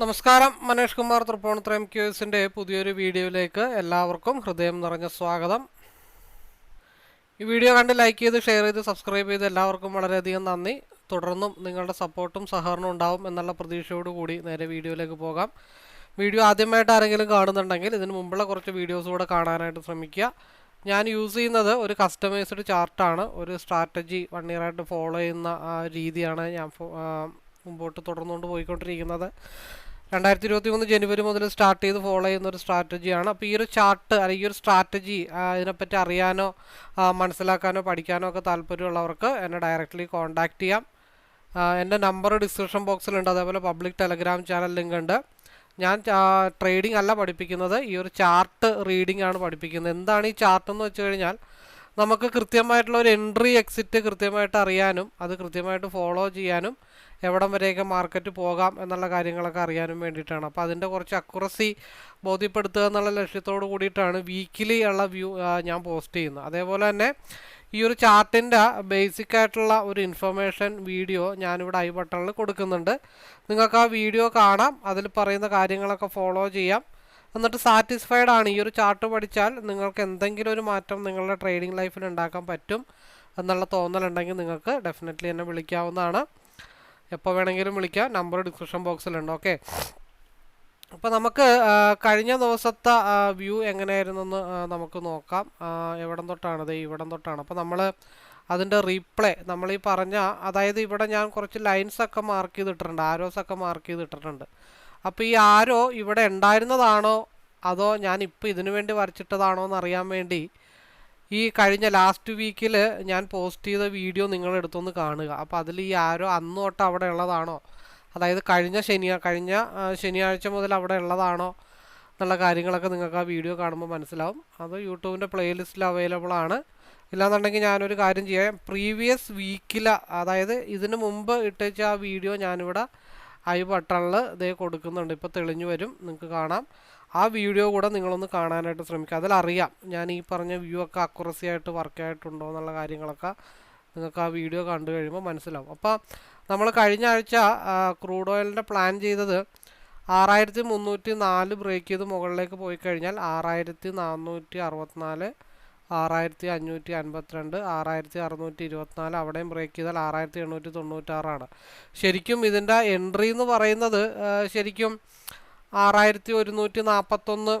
നമസ്കാരം. മനേഷ് കുമാർ തൃപ്പൂണിത്രയം ക്യൂസിന്റെ പുതിയൊരു വീഡിയോയിലേക്ക് എല്ലാവർക്കും ഹൃദയം നിറഞ്ഞ സ്വാഗതം. ഈ വീഡിയോ കണ്ട് ലൈക്ക് ചെയ്ത് ഷെയർ ചെയ്ത് സബ്സ്ക്രൈബ് ചെയ്ത് എല്ലാവർക്കും വളരെയധികം നന്ദി. തുടർന്നും നിങ്ങളുടെ സപ്പോർട്ടും സഹകരണവും ഉണ്ടാവും എന്നുള്ള പ്രതീക്ഷയോടുകൂടി നേരെ വീഡിയോയിലേക്ക് പോകാം. വീഡിയോ ആദ്യമായിട്ട് ആരെങ്കിലും കാണുന്നുണ്ടെങ്കിൽ ഇതിന് മുമ്പുള്ള കുറച്ച് വീഡിയോസ് കൂടെ കാണാനായിട്ട് ശ്രമിക്കുക. ഞാൻ യൂസ് ചെയ്യുന്നത് ഒരു കസ്റ്റമൈസ്ഡ് ചാർട്ടാണ് ഒരു സ്ട്രാറ്റജി വൺ ഇയർ ആയിട്ട് ഫോളോ ചെയ്യുന്ന രീതിയാണ് ഞാൻ മുമ്പോട്ട് തുടർന്നുകൊണ്ട് പോയിക്കൊണ്ടിരിക്കുന്നത്. രണ്ടായിരത്തി ഇരുപത്തി മൂന്ന് ജനുവരി മുതൽ സ്റ്റാർട്ട് ചെയ്ത് ഫോളോ ചെയ്യുന്ന ഒരു സ്ട്രാറ്റജിയാണ് അപ്പോൾ ഈ ഒരു ചാർട്ട് അല്ലെങ്കിൽ ഒരു സ്ട്രാറ്റജി ഇതിനെപ്പറ്റി അറിയാനോ മനസ്സിലാക്കാനോ പഠിക്കാനോ ഒക്കെ താല്പര്യമുള്ളവർക്ക് എന്നെ ഡയറക്റ്റ്ലി കോൺടാക്റ്റ് ചെയ്യാം. എന്റെ നമ്പർ ഡിസ്ക്രിപ്ഷൻ ബോക്സിലുണ്ട് അതേപോലെ പബ്ലിക് ടെലഗ്രാം ചാനൽ ലിങ്ക് ഉണ്ട്. ഞാൻ ട്രേഡിംഗ് അല്ല പഠിപ്പിക്കുന്നത്. ഈ ഒരു ചാർട്ട് റീഡിംഗ് ആണ് പഠിപ്പിക്കുന്നത്. എന്താണ് ഈ ചാർട്ട് എന്ന് വെച്ച് കഴിഞ്ഞാൽ നമുക്ക് കൃത്യമായിട്ടുള്ള ഒരു എൻട്രി എക്സിറ്റ് കൃത്യമായിട്ട് അറിയാനും അത് കൃത്യമായിട്ട് ഫോളോ ചെയ്യാനും എവിടം വരെയൊക്കെ മാർക്കറ്റ് പോകാം എന്നുള്ള കാര്യങ്ങളൊക്കെ അറിയാനും വേണ്ടിയിട്ടാണ്. അപ്പോൾ അതിന്റെ കുറച്ച് അക്കുറസി ബോധ്യപ്പെടുത്തുക എന്നുള്ള ലക്ഷ്യത്തോട് കൂടിയിട്ടാണ് വീക്കിലി ഉള്ള വ്യൂ ഞാൻ പോസ്റ്റ് ചെയ്യുന്നത്. അതേപോലെ തന്നെ ഈ ഒരു ചാർട്ടിന്റെ ബേസിക് ആയിട്ടുള്ള ഒരു ഇൻഫർമേഷൻ വീഡിയോ ഞാനിവിടെ ഐ ബട്ടണിൽ കൊടുക്കുന്നുണ്ട്. നിങ്ങൾക്ക് ആ വീഡിയോ കാണാം. അതിൽ പറയുന്ന കാര്യങ്ങളൊക്കെ ഫോളോ ചെയ്യാം. എന്നിട്ട് സാറ്റിസ്ഫൈഡ് ആണ് ഈ ഒരു ചാർട്ട് പഠിച്ചാൽ നിങ്ങൾക്ക് എന്തെങ്കിലും ഒരു മാറ്റം നിങ്ങളുടെ ട്രേഡിംഗ് ലൈഫിൽ ഉണ്ടാക്കാൻ പറ്റും എന്നുള്ള തോന്നലുണ്ടെങ്കിൽ നിങ്ങൾക്ക് ഡെഫിനറ്റ്ലി എന്നെ വിളിക്കാവുന്നതാണ്. എപ്പോൾ വേണമെങ്കിലും വിളിക്കാം. നമ്പർ ഡിസ്ക്രിപ്ഷൻ ബോക്സിലുണ്ട്. ഓക്കെ. അപ്പോൾ നമുക്ക് കഴിഞ്ഞ ദിവസത്തെ വ്യൂ എങ്ങനെയായിരുന്നെന്ന് നമുക്ക് നോക്കാം. എവിടം തൊട്ടാണ്? ദേ ഇവിടം തൊട്ടാണ്. അപ്പോൾ നമ്മൾ അതിന്റെ റീപ്ലേ നമ്മൾ ഈ പറഞ്ഞ അതായത് ഇവിടെ ഞാൻ കുറച്ച് ലൈൻസ് ഒക്കെ മാർക്ക് ചെയ്തിട്ടുണ്ട് ആരോസ് ഒക്കെ മാർക്ക് ചെയ്തിട്ടിട്ടുണ്ട്. അപ്പോൾ ഈ ആരോ ഇവിടെ ഉണ്ടായിരുന്നതാണോ? അതോ ഞാൻ ഇപ്പോൾ ഇതിനു വേണ്ടി വരച്ചിട്ടതാണോ എന്നറിയാൻ വേണ്ടി ഈ കഴിഞ്ഞ ലാസ്റ്റ് വീക്കിൽ ഞാൻ പോസ്റ്റ് ചെയ്ത വീഡിയോ നിങ്ങൾ അടുത്തൊന്ന് കാണുക. അപ്പോൾ അതിൽ ഈ ആരോ അന്ന് തൊട്ട് അവിടെ ഉള്ളതാണോ? അതായത് കഴിഞ്ഞ ശനിയാ കഴിഞ്ഞ ശനിയാഴ്ച മുതൽ അവിടെ ഉള്ളതാണോ? എന്നുള്ള കാര്യങ്ങളൊക്കെ നിങ്ങൾക്ക് ആ വീഡിയോ കാണുമ്പോൾ മനസ്സിലാവും. അത് യൂട്യൂബിന്റെ പ്ലേലിസ്റ്റിൽ അവൈലബിൾ ആണ്. ഇല്ലാന്നുണ്ടെങ്കിൽ ഞാനൊരു കാര്യം ചെയ്യാം. പ്രീവിയസ് വീക്കിൽ അതായത് ഇതിന് മുമ്പ് ഇട്ടേച്ച ആ വീഡിയോ ഞാനിവിടെ ഐ ബട്ടണിൽ ഇതേ കൊടുക്കുന്നുണ്ട്. ഇപ്പോൾ തെളിഞ്ഞു വരും. നിങ്ങൾക്ക് കാണാം. ആ വീഡിയോ കൂടെ നിങ്ങളൊന്ന് കാണാനായിട്ട് ശ്രമിക്കുക. അതിലറിയാം. ഞാൻ ഈ പറഞ്ഞ വ്യൂ ഒക്കെ അക്കുറസി ആയിട്ട് വർക്ക് ആയിട്ടുണ്ടോ എന്നുള്ള കാര്യങ്ങളൊക്കെ നിങ്ങൾക്ക് ആ വീഡിയോ കണ്ടു കഴിയുമ്പോൾ മനസ്സിലാവും. അപ്പോൾ നമ്മൾ കഴിഞ്ഞ ആഴ്ച ക്രൂഡ് ഓയിലിന്റെ പ്ലാൻ ചെയ്തത് ആറായിരത്തി മുന്നൂറ്റി നാല് ബ്രേക്ക് ചെയ്ത് മുകളിലേക്ക് പോയി കഴിഞ്ഞാൽ ആറായിരത്തി നാനൂറ്റി അറുപത്തിനാല് ആറായിരത്തി അഞ്ഞൂറ്റി അൻപത്തിരണ്ട് ആറായിരത്തി അറുന്നൂറ്റി ഇരുപത്തിനാല് അവിടെയും ബ്രേക്ക് ചെയ്താൽ ആറായിരത്തി എണ്ണൂറ്റി തൊണ്ണൂറ്റാറാണ് ശരിക്കും ഇതിന്റെ എൻട്രി എന്ന് പറയുന്നത് ശരിക്കും ആറായിരത്തി ഒരുന്നൂറ്റി നാൽപ്പത്തൊന്ന്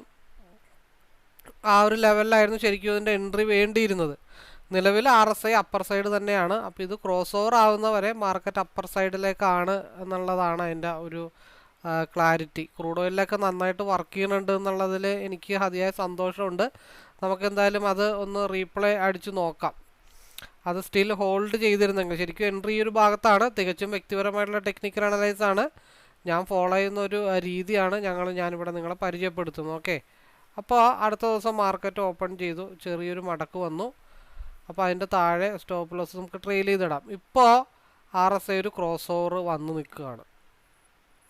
ആ ഒരു ലെവലിലായിരുന്നു ശരിക്കും ഇതിന്റെ എൻട്രി വേണ്ടിയിരുന്നത്. നിലവിൽ R S I upper side തന്നെയാണ്. അപ്പോൾ ഇത് ക്രോസ് ഓവർ ആവുന്നവരെ മാർക്കറ്റ് അപ്പർ സൈഡിലേക്കാണ് എന്നുള്ളതാണ് അതിന്റെ ഒരു ക്ലാരിറ്റി. ക്രൂഡ് ഓയിലൊക്കെ നന്നായിട്ട് വർക്ക് ചെയ്യുന്നുണ്ട് എന്നുള്ളതിൽ എനിക്ക് അതിയായ സന്തോഷമുണ്ട്. നമുക്ക് എന്തായാലും അത് ഒന്ന് റീപ്ലേ അടിച്ച് നോക്കാം. അത് സ്റ്റിൽ ഹോൾഡ് ചെയ്തിരുന്നെങ്കിൽ ശരിക്കും എൻട്രി ഈ ഒരു ഭാഗത്താണ്. തികച്ചും വ്യക്തിപരമായിട്ടുള്ള ടെക്നിക്കൽ അനലൈസ് ആണ് ഞാൻ ഫോളോ ചെയ്യുന്ന ഒരു രീതിയാണ് ഞങ്ങൾ ഞാനിവിടെ നിങ്ങളെ പരിചയപ്പെടുത്തുന്നത് ഓക്കെ അപ്പോൾ അടുത്ത ദിവസം മാർക്കറ്റ് ഓപ്പൺ ചെയ്തു ചെറിയൊരു മടക്ക് വന്നു. അപ്പോൾ അതിന്റെ താഴെ സ്റ്റോപ്പ് ലോസ് നമുക്ക് ട്രെയിൽ ചെയ്തിടാം. ഇപ്പോൾ ആർ എസ് ഐ ഒരു ക്രോസ് ഓവർ വന്ന് നിൽക്കുകയാണ്.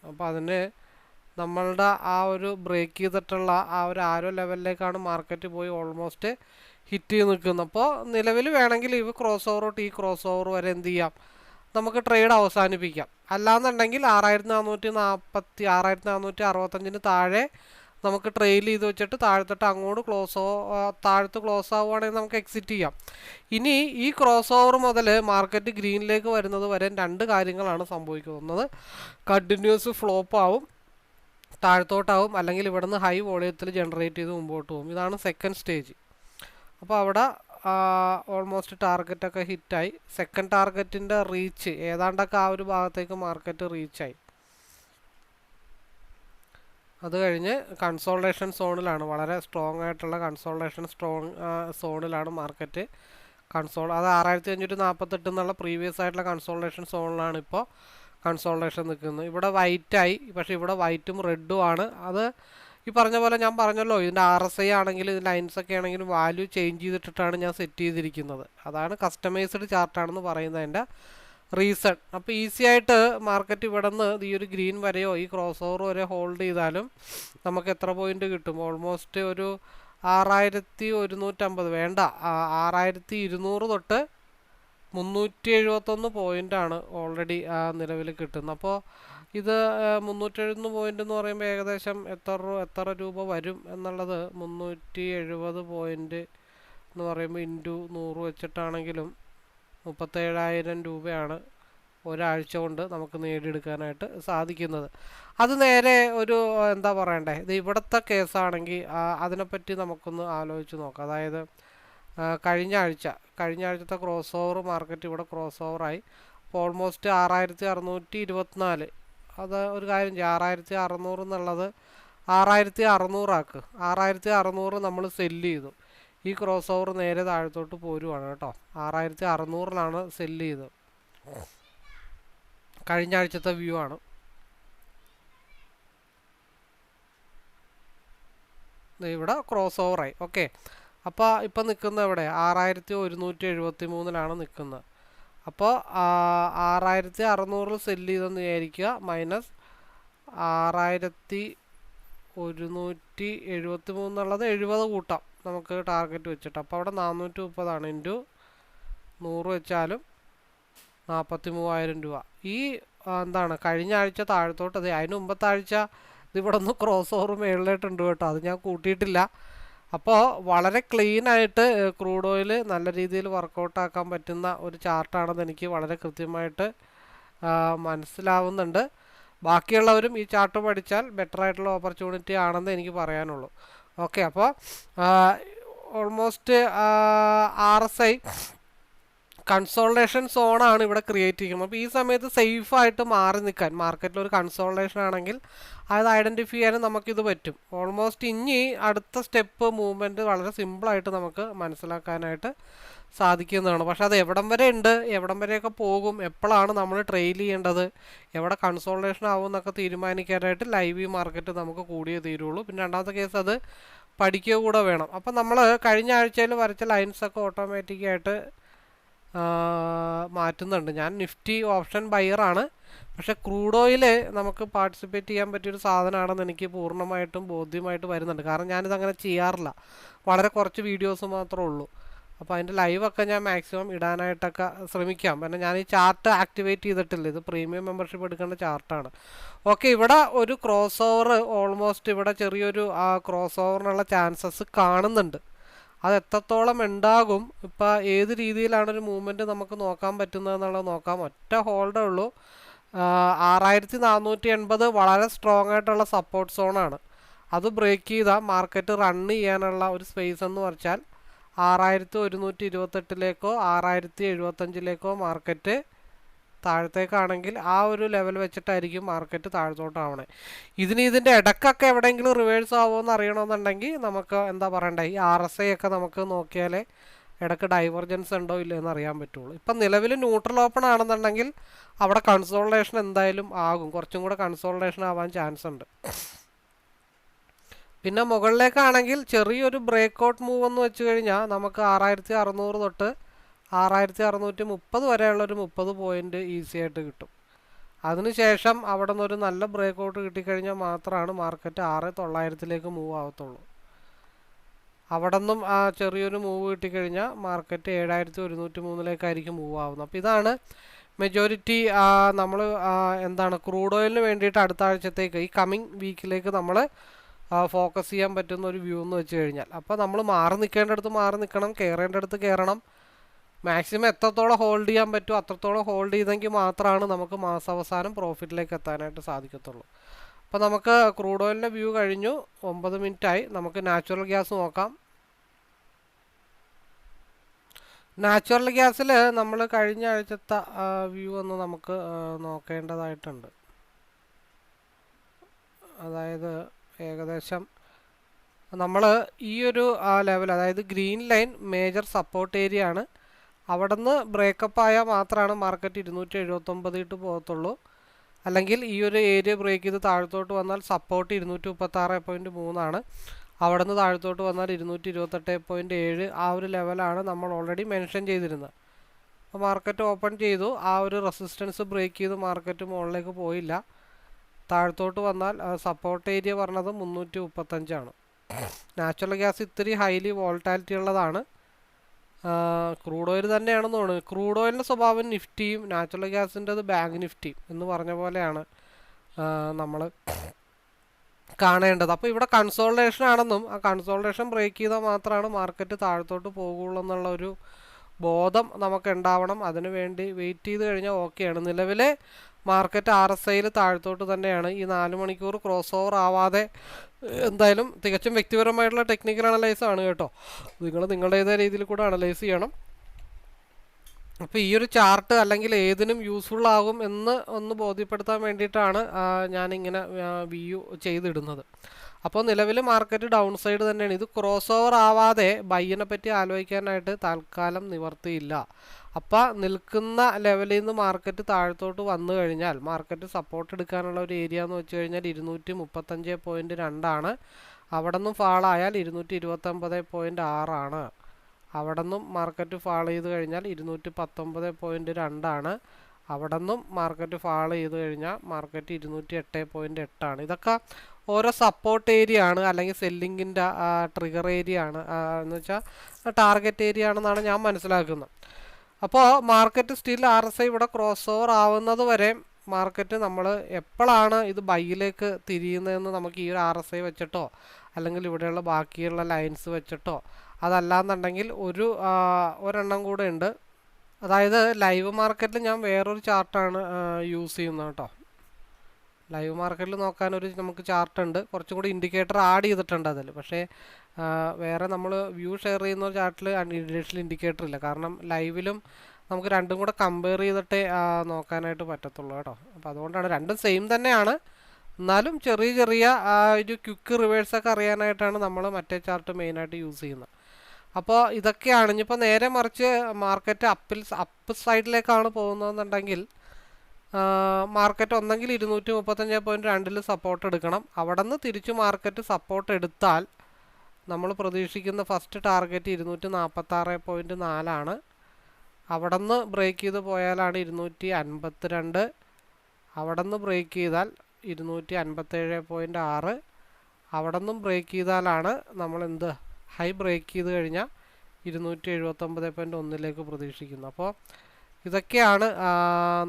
അപ്പോൾ അതിന് നമ്മളുടെ ആ ഒരു ബ്രേക്ക് ചെയ്തിട്ടുള്ള ആ ഒരു ആരോ ലെവലിലേക്കാണ് മാർക്കറ്റ് പോയി ഓൾമോസ്റ്റ് ഹിറ്റ് ചെയ്ത് നിൽക്കുന്നത്. അപ്പോൾ നിലവിൽ വേണമെങ്കിൽ ഈ ക്രോസ് ഓവർ ഈ ക്രോസ് ഓവർ വരെ എന്ത് ചെയ്യാം? നമുക്ക് ട്രേഡ് അവസാനിപ്പിക്കാം. അല്ലാന്നുണ്ടെങ്കിൽ ആറായിരത്തി നാനൂറ്റി നാൽപ്പത്തി ആറായിരത്തി നാനൂറ്റി അറുപത്തഞ്ചിന് താഴെ നമുക്ക് ട്രെയിൽ ചെയ്ത് വെച്ചിട്ട് താഴത്തോട്ട് അങ്ങോട്ട് ക്ലോസ് താഴത്ത് ക്ലോസ് ആവുകയാണെങ്കിൽ നമുക്ക് എക്സിറ്റ് ചെയ്യാം. ഇനി ഈ ക്രോസ് ഓവർ മുതൽ മാർക്കറ്റ് ഗ്രീനിലേക്ക് വരുന്നത് വരെ രണ്ട് കാര്യങ്ങളാണ് സംഭവിക്കുന്നത്. കണ്ടിന്യൂസ് ഫ്ലോപ്പ് ആവും താഴത്തോട്ടാവും അല്ലെങ്കിൽ ഇവിടുന്ന് ഹൈ വോളിയത്തിൽ ജനറേറ്റ് ചെയ്ത് മുമ്പോട്ട് പോകും. ഇതാണ് സെക്കൻഡ് സ്റ്റേജ് അപ്പോൾ അവിടെ ഓൾമോസ്റ്റ് ടാർഗറ്റൊക്കെ ഹിറ്റായി സെക്കൻഡ് ടാർഗറ്റിന്റെ റീച്ച് ഏതാണ്ടൊക്കെ ആ ഒരു ഭാഗത്തേക്ക് മാർക്കറ്റ് റീച്ചായി അത് കഴിഞ്ഞ് കൺസോൾട്ടേഷൻ സോണിലാണ് വളരെ സ്ട്രോങ് ആയിട്ടുള്ള കൺസോൾട്ടേഷൻ സ്ട്രോങ് സോണിലാണ് മാർക്കറ്റ് കൺസോൾ അത് ആറായിരത്തി അഞ്ഞൂറ്റി നാൽപ്പത്തെട്ട് എന്നുള്ള പ്രീവിയസ് ആയിട്ടുള്ള കൺസോൾട്ടേഷൻ സോണിലാണ് ഇപ്പോൾ കൺസോൾട്ടേഷൻ നിൽക്കുന്നത്. ഇവിടെ വൈറ്റായി പക്ഷേ ഇവിടെ വൈറ്റും റെഡും ആണ്. അത് ഈ പറഞ്ഞ പോലെ ഞാൻ പറഞ്ഞല്ലോ ഇതിന്റെ ആർ എസ് ഐ ആണെങ്കിലും ഇതിന്റെ ലൈൻസ് ഒക്കെ ആണെങ്കിലും വാല്യൂ ചേഞ്ച് ചെയ്തിട്ടിട്ടാണ് ഞാൻ സെറ്റ് ചെയ്തിരിക്കുന്നത്. അതാണ് കസ്റ്റമൈസ്ഡ് ചാർട്ടാണെന്ന് പറയുന്നതിന്റെ റീസൺ അപ്പോൾ ഈസി ആയിട്ട് മാർക്കറ്റ് ഇവിടെ നിന്ന് ഈ ഒരു ഗ്രീൻ വരെയോ ഈ ക്രോസ് ഓവർ വരെ ഹോൾഡ് ചെയ്താലും നമുക്ക് എത്ര പോയിന്റ് കിട്ടും? ഓൾമോസ്റ്റ് ഒരു ആറായിരത്തി ഒരുന്നൂറ്റമ്പത് വേണ്ട ആറായിരത്തി ഇരുന്നൂറ് തൊട്ട് മുന്നൂറ്റി എഴുപത്തൊന്ന് പോയിന്റാണ് ഓൾറെഡി നിലവിൽ കിട്ടുന്നത്. അപ്പോൾ ഇത് മുന്നൂറ്റി എഴുപത് പോയിന്റ് എന്ന് പറയുമ്പോൾ ഏകദേശം എത്ര എത്ര രൂപ വരും എന്നുള്ളത് മുന്നൂറ്റി എഴുപത് പോയിന്റ് എന്ന് പറയുമ്പോൾ ഇന്റു നൂറ് വെച്ചിട്ടാണെങ്കിലും മുപ്പത്തേഴായിരം രൂപയാണ് ഒരാഴ്ച കൊണ്ട് നമുക്ക് നേടിയെടുക്കാനായിട്ട് സാധിക്കുന്നത്. അത് നേരെ ഒരു എന്താ പറയണ്ടേ ഇത് ഇവിടുത്തെ കേസാണെങ്കിൽ അതിനെപ്പറ്റി നമുക്കൊന്ന് ആലോചിച്ച് നോക്കാം. അതായത് കഴിഞ്ഞ ആഴ്ച കഴിഞ്ഞ ആഴ്ചത്തെ ക്രോസ് ഓവർ മാർക്കറ്റ് ഇവിടെ ക്രോസ് ഓവറായി അപ്പോൾ ഓൾമോസ്റ്റ് ആറായിരത്തി അറുന്നൂറ്റി ഇരുപത്തിനാല് അത് ഒരു കാര്യം ചെയ്യാം. ആറായിരത്തി അറുന്നൂറ് എന്നുള്ളത് ആറായിരത്തി അറുന്നൂറാക്ക് ആറായിരത്തി അറുന്നൂറ് നമ്മൾ സെല്ല് ചെയ്തു. ഈ ക്രോസ് ഓവർ നേരെ താഴത്തോട്ട് പോരുവാണ് കേട്ടോ. ആറായിരത്തി അറുന്നൂറിലാണ് സെല്ല് ചെയ്തത്. കഴിഞ്ഞ ആഴ്ചത്തെ വ്യൂ ആണ്. ഇവിടെ ക്രോസ് ഓവറായി ഓക്കെ അപ്പോൾ ഇപ്പം നിൽക്കുന്ന എവിടെ? ആറായിരത്തി ഒരുന്നൂറ്റി എഴുപത്തി മൂന്നിലാണ് നിൽക്കുന്നത് അപ്പോൾ ആറായിരത്തി അറുന്നൂറിൽ സെല്ല് ചെയ്തെന്ന് വിചാരിക്കുക. മൈനസ് ആറായിരത്തി ഒരുന്നൂറ്റി എഴുപത്തി മൂന്നുള്ളത് എഴുപത് കൂട്ടാം നമുക്ക് ടാർഗറ്റ് വെച്ചിട്ട്. അപ്പോൾ അവിടെ നാനൂറ്റി മുപ്പതാണ് ഇന്റു നൂറ് വെച്ചാലും നാൽപ്പത്തി മൂവായിരം രൂപ. ഈ എന്താണ് കഴിഞ്ഞ ആഴ്ച താഴത്തോട്ട് അതെ അതിന് മുമ്പത്തെ ആഴ്ച ഇതിവിടെ ഒന്ന് ക്രോസ് ഓവർ മേളിലായിട്ടുണ്ട് കേട്ടോ. അത് ഞാൻ കൂട്ടിയിട്ടില്ല. അപ്പോൾ വളരെ ക്ലീൻ ആയിട്ട് ക്രൂഡ് ഓയിൽ നല്ല രീതിയിൽ വർക്കൗട്ട് ആക്കാൻ പറ്റുന്ന ഒരു ചാർട്ടാണെന്ന് എനിക്ക് വളരെ കൃത്യമായിട്ട് മനസ്സിലാവുന്നുണ്ട്. ബാക്കിയുള്ളവരും ഈ ചാർട്ട് പഠിച്ചാൽ ബെറ്റർ ആയിട്ടുള്ള ഓപ്പർച്യൂണിറ്റി ആണെന്ന് എനിക്ക് പറയാനുള്ളൂ. ഓക്കെ അപ്പോൾ almost R S I consolidation സോണാണ് ഇവിടെ ക്രിയേറ്റ് ചെയ്യുന്നത്. അപ്പോൾ ഈ സമയത്ത് സേഫായിട്ട് മാറി നിൽക്കാൻ മാർക്കറ്റിൽ ഒരു കൺസോൾട്ടേഷൻ ആണെങ്കിൽ അത് ഐഡന്റിഫൈ ചെയ്യാനും നമുക്കിത് പറ്റും. ഓൾമോസ്റ്റ് ഇനി അടുത്ത സ്റ്റെപ്പ് മൂവ്മെന്റ് വളരെ സിമ്പിളായിട്ട് നമുക്ക് മനസ്സിലാക്കാനായിട്ട് സാധിക്കുന്നതാണ്. പക്ഷെ അത് എവിടം വരെ ഉണ്ട് എവിടം വരെയൊക്കെ പോകും എപ്പോഴാണ് നമ്മൾ ട്രെയിൽ ചെയ്യേണ്ടത് എവിടെ കൺസോൾട്ടേഷൻ ആവും എന്നൊക്കെ തീരുമാനിക്കാനായിട്ട് ലൈവ് മാർക്കറ്റ് നമുക്ക് കൂടിയേ തീരുള്ളൂ. പിന്നെ രണ്ടാമത്തെ കേസ് അത് പഠിക്കുക കൂടെ വേണം. അപ്പം നമ്മൾ കഴിഞ്ഞ ആഴ്ചയിൽ വരച്ച ലൈൻസൊക്കെ ഓട്ടോമാറ്റിക്കായിട്ട് മാറ്റുന്നുണ്ട്. ഞാൻ നിഫ്റ്റി ഓപ്ഷൻ ബയറാണ്. പക്ഷെ ക്രൂഡ് ഓയിൽ നമുക്ക് പാർട്ടിസിപ്പേറ്റ് ചെയ്യാൻ പറ്റിയൊരു സാധനമാണെന്ന് എനിക്ക് പൂർണമായിട്ടും ബോധ്യമായിട്ട് വരുന്നുണ്ട്. കാരണം ഞാനിത് അങ്ങനെ ചെയ്യാറില്ല. വളരെ കുറച്ച് വീഡിയോസ് മാത്രമേ ഉള്ളൂ. അപ്പോൾ അതിന്റെ ലൈവൊക്കെ ഞാൻ മാക്സിമം ഇടാനായിട്ടൊക്കെ ശ്രമിക്കാം. കാരണം ഞാൻ ഈ ചാർട്ട് ആക്ടിവേറ്റ് ചെയ്തിട്ടില്ല. ഇത് പ്രീമിയം മെമ്പർഷിപ്പ് എടുക്കേണ്ട ചാർട്ടാണ് ഓക്കെ ഇവിടെ ഒരു ക്രോസ് ഓവർ ഓൾമോസ്റ്റ് ഇവിടെ ചെറിയൊരു ക്രോസ് ഓവറിനുള്ള ചാൻസസ് കാണുന്നുണ്ട്. അത് എത്രത്തോളം ഉണ്ടാകും? ഇപ്പം ഏത് രീതിയിലാണ് ഒരു മൂവ്മെന്റ് നമുക്ക് നോക്കാൻ പറ്റുന്നത് എന്നുള്ളത് നോക്കാം. ഒറ്റ ഹോൾഡേ ഉള്ളൂ. ആറായിരത്തി നാനൂറ്റി എൺപത് വളരെ സ്ട്രോങ് ആയിട്ടുള്ള സപ്പോർട്ട് സോണാണ് അത് ബ്രേക്ക് ചെയ്താൽ മാർക്കറ്റ് റൺ ചെയ്യാനുള്ള ഒരു സ്പേസ് എന്ന് പറഞ്ഞാൽ ആറായിരത്തി ഒരുന്നൂറ്റി ഇരുപത്തെട്ടിലേക്കോ ആറായിരത്തി എഴുപത്തഞ്ചിലേക്കോ മാർക്കറ്റ് താഴത്തേക്കാണെങ്കിൽ ആ ഒരു ലെവൽ വെച്ചിട്ടായിരിക്കും മാർക്കറ്റ് താഴത്തോട്ടാവണേ. ഇതിന് ഇതിന്റെ ഇടക്കൊക്കെ എവിടെയെങ്കിലും റിവേഴ്സ് ആവുമോ അറിയണമെന്നുണ്ടെങ്കിൽ നമുക്ക് എന്താ പറയണ്ടേ? ഈ ആർ എസ് ഐ ഒക്കെ നമുക്ക് നോക്കിയാലേ ഇടയ്ക്ക് ഡൈവർജൻസ് ഉണ്ടോ ഇല്ലയോ എന്ന് അറിയാൻ പറ്റുള്ളൂ. ഇപ്പം നിലവിൽ ന്യൂട്രൽ ഓപ്പൺ ആണെന്നുണ്ടെങ്കിൽ അവിടെ കൺസോൾട്ടേഷൻ എന്തായാലും ആകും. കുറച്ചും കൂടെ കൺസോൾട്ടേഷൻ ആവാൻ ചാൻസ് ഉണ്ട്. പിന്നെ മുകളിലേക്കാണെങ്കിൽ ചെറിയൊരു ബ്രേക്ക് ഔട്ട് മൂവ് എന്ന് വെച്ച് കഴിഞ്ഞാൽ നമുക്ക് ആറായിരത്തി അറുന്നൂറ് തൊട്ട് ആറായിരത്തി അറുന്നൂറ്റി മുപ്പത് വരെയുള്ള ഒരു മുപ്പത് പോയിന്റ് ഈസി ആയിട്ട് കിട്ടും. അതിനുശേഷം അവിടെ നിന്നൊരു നല്ല ബ്രേക്ക് ഔട്ട് കിട്ടിക്കഴിഞ്ഞാൽ മാത്രമാണ് മാർക്കറ്റ് ആറ് തൊള്ളായിരത്തിലേക്ക് മൂവ് ആവത്തുള്ളൂ. അവിടെ നിന്നും ആ ചെറിയൊരു മൂവ് കിട്ടിക്കഴിഞ്ഞാൽ മാർക്കറ്റ് ഏഴായിരത്തി ഒരുന്നൂറ്റി മൂന്നിലേക്കായിരിക്കും മൂവ് ആവുന്നത് അപ്പോൾ ഇതാണ് മെജോറിറ്റി നമ്മൾ എന്താണ് ക്രൂഡ് ഓയിലിന് വേണ്ടിയിട്ട് അടുത്ത ആഴ്ചത്തേക്ക് ഈ കമ്മിങ് വീക്കിലേക്ക് നമ്മൾ ഫോക്കസ് ചെയ്യാൻ പറ്റുന്ന ഒരു വ്യൂ എന്ന് വെച്ച് കഴിഞ്ഞാൽ. അപ്പോൾ നമ്മൾ മാറി നിൽക്കേണ്ടടുത്ത് മാറി നിൽക്കണം കയറേണ്ടടുത്ത് കയറണം മാക്സിമം എത്രത്തോളം ഹോൾഡ് ചെയ്യാൻ പറ്റുമോ അത്രത്തോളം ഹോൾഡ് ചെയ്തെങ്കിൽ മാത്രമാണ് നമുക്ക് മാസാവസാനം പ്രോഫിറ്റിലേക്ക് എത്താനായിട്ട് സാധിക്കത്തുള്ളൂ. അപ്പോൾ നമുക്ക് ക്രൂഡ് ഓയിലിന്റെ വ്യൂ കഴിഞ്ഞു. ഒമ്പത് മിനിറ്റായി. നമുക്ക് നാച്ചുറൽ ഗ്യാസ് നോക്കാം. നാച്ചുറൽ ഗ്യാസിൽ നമ്മൾ കഴിഞ്ഞ ആഴ്ചത്തെ വ്യൂ ഒന്ന് നമുക്ക് നോക്കേണ്ടതായിട്ടുണ്ട്. അതായത് ഏകദേശം നമ്മൾ ഈ ഒരു ലെവൽ അതായത് green line major support area ആണ്. അവിടെ നിന്ന് ബ്രേക്കപ്പ് ആയാൽ മാത്രമാണ് മാർക്കറ്റ് ഇരുന്നൂറ്റി എഴുപത്തൊമ്പത് ഇട്ട് പോകത്തുള്ളൂ. അല്ലെങ്കിൽ ഈ ഒരു ഏരിയ ബ്രേക്ക് ചെയ്ത് താഴത്തോട്ട് വന്നാൽ സപ്പോർട്ട് ഇരുന്നൂറ്റി മുപ്പത്താറ് പോയിന്റ് മൂന്നാണ് അവിടെ നിന്ന് താഴത്തോട്ട് വന്നാൽ ഇരുന്നൂറ്റി ഇരുപത്തെട്ട് പോയിന്റ് ഏഴ് ആ ഒരു ലെവലാണ് നമ്മൾ ഓൾറെഡി മെൻഷൻ ചെയ്തിരുന്നത്. അപ്പോൾ മാർക്കറ്റ് ഓപ്പൺ ചെയ്തു. ആ ഒരു റെസിസ്റ്റൻസ് ബ്രേക്ക് ചെയ്ത് മാർക്കറ്റ് മുകളിലേക്ക് പോയില്ല. താഴത്തോട്ട് വന്നാൽ സപ്പോർട്ട് ഏരിയ പറഞ്ഞത് മുന്നൂറ്റി മുപ്പത്തഞ്ചാണ് നാച്ചുറൽ ഗ്യാസ് ഇത്തിരി ഹൈലി വോൾട്ടാലിറ്റി ഉള്ളതാണ്. ക്രൂഡ് ഓയിൽ തന്നെയാണെന്ന് തോന്നുന്നു. ക്രൂഡ് ഓയിലിന്റെ സ്വഭാവം നിഫ്റ്റിയും നാച്ചുറൽ ഗ്യാസിന്റെത് ബാങ്ക് നിഫ്റ്റിയും എന്ന് പറഞ്ഞ പോലെയാണ് നമ്മൾ കാണേണ്ടത്. അപ്പോൾ ഇവിടെ കൺസോൾട്ടേഷൻ ആണെന്നും ആ കൺസോൾട്ടേഷൻ ബ്രേക്ക് ചെയ്താൽ മാത്രമാണ് മാർക്കറ്റ് താഴത്തോട്ട് പോകുള്ളൂ എന്നുള്ള ഒരു ബോധം നമുക്ക് ഉണ്ടാവണം അതിനുവേണ്ടി വെയിറ്റ് ചെയ്ത് കഴിഞ്ഞാൽ ഓക്കെയാണ് നിലവിലെ മാർക്കറ്റ് ആർ എസ് ഐയിൽ താഴത്തോട്ട് തന്നെയാണ്. ഈ നാല് മണിക്കൂർ ക്രോസ് ഓവർ ആവാതെ എന്തായാലും തികച്ചും വ്യക്തിപരമായിട്ടുള്ള ടെക്നിക്കൽ അനലൈസ് ആണ് കേട്ടോ. നിങ്ങൾ നിങ്ങളുടേതായ രീതിയിൽ കൂടെ അനലൈസ് ചെയ്യണം. അപ്പോൾ ഈ ഒരു ചാർട്ട് അല്ലെങ്കിൽ ഏതിനും യൂസ്ഫുൾ ആകും എന്ന് ഒന്ന് ബോധ്യപ്പെടുത്താൻ വേണ്ടിയിട്ടാണ് ഞാനിങ്ങനെ വ്യൂ ചെയ്തിടുന്നത്. അപ്പോൾ നിലവിൽ മാർക്കറ്റ് ഡൗൺ സൈഡ് തന്നെയാണ്. ഇത് ക്രോസ് ഓവർ ആവാതെ ബയ്യനെ പറ്റി ആലോചിക്കാനായിട്ട് തൽക്കാലം നിവർത്തിയില്ല. അപ്പോൾ നിൽക്കുന്ന ലെവലിൽ നിന്ന് മാർക്കറ്റ് താഴത്തോട്ട് വന്നു കഴിഞ്ഞാൽ മാർക്കറ്റ് സപ്പോർട്ട് എടുക്കാനുള്ള ഒരു ഏരിയ എന്ന് വെച്ച് കഴിഞ്ഞാൽ ഇരുന്നൂറ്റി മുപ്പത്തഞ്ച് പോയിന്റ് രണ്ടാണ് അവിടെ നിന്നും ഫാളായാൽ ഇരുന്നൂറ്റി ഇരുപത്തൊമ്പത് പോയിന്റ് ആറാണ് അവിടെ നിന്നും മാർക്കറ്റ് ഫാൾ ചെയ്ത് കഴിഞ്ഞാൽ ഇരുന്നൂറ്റി പത്തൊമ്പത് പോയിന്റ് രണ്ടാണ് അവിടെ നിന്നും മാർക്കറ്റ് ഫാൾ ചെയ്ത് കഴിഞ്ഞാൽ മാർക്കറ്റ് ഇരുന്നൂറ്റി എട്ട് പോയിന്റ് എട്ടാണ് ഇതൊക്കെ ഓരോ സപ്പോർട്ട് ഏരിയ ആണ് അല്ലെങ്കിൽ സെല്ലിങ്ങിന്റെ ട്രിഗർ ഏരിയ ആണ്. എന്ന് വെച്ചാൽ ടാർഗറ്റ് ഏരിയ ആണെന്നാണ് ഞാൻ മനസ്സിലാക്കുന്നത്. അപ്പോൾ market still R S I ഇവിടെ ക്രോസ് ഓവർ ആവുന്നത് വരെ മാർക്കറ്റ് നമ്മൾ എപ്പോഴാണ് ഇത് ബൈയിലേക്ക് തിരിയുന്നതെന്ന് നമുക്ക് ഈ ഒരു ആർ എസ് ഐ വെച്ചിട്ടോ അല്ലെങ്കിൽ ഇവിടെയുള്ള ബാക്കിയുള്ള ലൈൻസ് വെച്ചിട്ടോ അതല്ലാന്നുണ്ടെങ്കിൽ ഒരു ഒരെണ്ണം കൂടെ ഉണ്ട്. അതായത് ലൈവ് മാർക്കറ്റിൽ ഞാൻ വേറൊരു ചാർട്ടാണ് യൂസ് ചെയ്യുന്നത് കേട്ടോ. ലൈവ് മാർക്കറ്റിൽ നോക്കാൻ ഒരു നമുക്ക് ചാർട്ട് ഉണ്ട്. കുറച്ചും കൂടി ഇൻഡിക്കേറ്റർ ആഡ് ചെയ്തിട്ടുണ്ട് അതിൽ. പക്ഷേ വേറെ നമ്മൾ വ്യൂ ഷെയർ ചെയ്യുന്ന ചാർട്ടിൽ ഇൻഡിഷ്യൽ ഇൻഡിക്കേറ്റർ ഇല്ല. കാരണം ലൈവിലും നമുക്ക് രണ്ടും കൂടെ കമ്പയർ ചെയ്തിട്ടേ നോക്കാനായിട്ട് പറ്റത്തുള്ളൂ കേട്ടോ. അപ്പോൾ അതുകൊണ്ടാണ് രണ്ടും സെയിം തന്നെയാണ്. എന്നാലും ചെറിയ ചെറിയ ഒരു ക്വിക്ക് റിവേഴ്സൊക്കെ അറിയാനായിട്ടാണ് നമ്മൾ മറ്റേ ചാർട്ട് മെയിനായിട്ട് യൂസ് ചെയ്യുന്നത്. അപ്പോൾ ഇതൊക്കെയാണ്. ഇനിയിപ്പോൾ നേരെ മറിച്ച് മാർക്കറ്റ് അപ്പിൽ അപ്പ് സൈഡിലേക്കാണ് പോകുന്നതെന്നുണ്ടെങ്കിൽ മാർക്കറ്റ് ഒന്നെങ്കിൽ ഇരുന്നൂറ്റി മുപ്പത്തഞ്ച് പോയിന്റ് രണ്ടിൽ സപ്പോർട്ട് എടുക്കണം. അവിടെ നിന്ന് തിരിച്ച് മാർക്കറ്റ് സപ്പോർട്ട് എടുത്താൽ നമ്മൾ പ്രതീക്ഷിക്കുന്ന ഫസ്റ്റ് ടാർഗറ്റ് ഇരുന്നൂറ്റി നാൽപ്പത്താറ് പോയിന്റ് നാലാണ്. അവിടെ നിന്ന് ബ്രേക്ക് ചെയ്ത് പോയാലാണ് ഇരുന്നൂറ്റി അൻപത്തിരണ്ട്. അവിടെ നിന്ന് ബ്രേക്ക് ചെയ്താൽ ഇരുന്നൂറ്റി അൻപത്തേഴ് പോയിന്റ് ആറ്. അവിടെ നിന്നും ബ്രേക്ക് ചെയ്താലാണ് നമ്മൾ എന്ത്? ഹൈ ബ്രേക്ക് ചെയ്ത് കഴിഞ്ഞാൽ ഇരുന്നൂറ്റി എഴുപത്തൊമ്പത് പോയിന്റ് ഒന്നിലേക്ക് പ്രതീക്ഷിക്കുന്നത് അപ്പോൾ ഇതൊക്കെയാണ്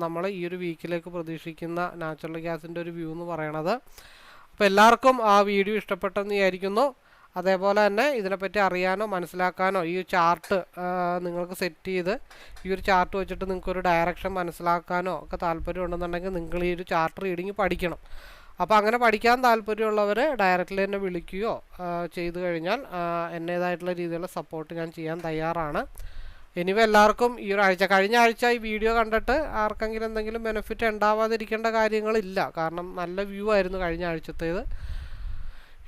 നമ്മൾ ഈ ഒരു വീക്കിലേക്ക് പ്രതീക്ഷിക്കുന്ന നാച്ചുറൽ ഗ്യാസിന്റെ ഒരു വ്യൂ എന്ന് പറയണത്. അപ്പോൾ എല്ലാവർക്കും ആ വീഡിയോ ഇഷ്ടപ്പെട്ടെന്ന് വിചാരിക്കുന്നു. അതേപോലെ തന്നെ ഇതിനെപ്പറ്റി അറിയാനോ മനസ്സിലാക്കാനോ ഈ ചാർട്ട് നിങ്ങൾക്ക് സെറ്റ് ചെയ്ത് ഈ ഒരു ചാർട്ട് വെച്ചിട്ട് നിങ്ങൾക്കൊരു ഡയറക്ഷൻ മനസ്സിലാക്കാനോ ഒക്കെ താല്പര്യം ഉണ്ടെന്നുണ്ടെങ്കിൽ നിങ്ങൾ ഈ ഒരു ചാർട്ട് റീഡിങ് പഠിക്കണം. അപ്പോൾ അങ്ങനെ പഠിക്കാൻ താല്പര്യമുള്ളവർ ഡയറക്റ്റ്ലി എന്നെ വിളിക്കുകയോ ചെയ്തു കഴിഞ്ഞാൽ എന്നേതായിട്ടുള്ള രീതിയിലുള്ള സപ്പോർട്ട് ഞാൻ ചെയ്യാൻ തയ്യാറാണ്. എനിവ എല്ലാവർക്കും ഈ ഒരു ആഴ്ച കഴിഞ്ഞ ആഴ്ച ഈ വീഡിയോ കണ്ടിട്ട് ആർക്കെങ്കിലും എന്തെങ്കിലും ബെനിഫിറ്റ് ഉണ്ടാവാതിരിക്കേണ്ട കാര്യങ്ങളില്ല. കാരണം നല്ല വ്യൂ ആയിരുന്നു കഴിഞ്ഞ ആഴ്ചത്തേത്.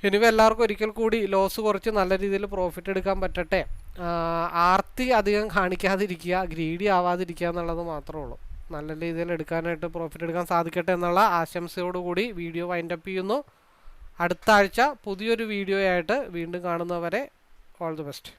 എനിവ എല്ലാവർക്കും ഒരിക്കൽ കൂടി ലോസ് കുറച്ച് നല്ല രീതിയിൽ പ്രോഫിറ്റ് എടുക്കാൻ പറ്റട്ടെ. ആർത്തി അധികം കാണിക്കാതിരിക്കുക ഗ്രീഡി ആവാതിരിക്കുക എന്നുള്ളത് മാത്രമേ ഉള്ളൂ. നല്ല രീതിയിൽ എടുക്കാനായിട്ട് പ്രോഫിറ്റ് എടുക്കാൻ സാധിക്കട്ടെ എന്നുള്ള ആശംസയോടുകൂടി വീഡിയോ വൈൻഡപ്പ് ചെയ്യുന്നു. അടുത്ത ആഴ്ച പുതിയൊരു വീഡിയോയായിട്ട് വീണ്ടും കാണുന്നവരെ ഓൾ ദി ബെസ്റ്റ്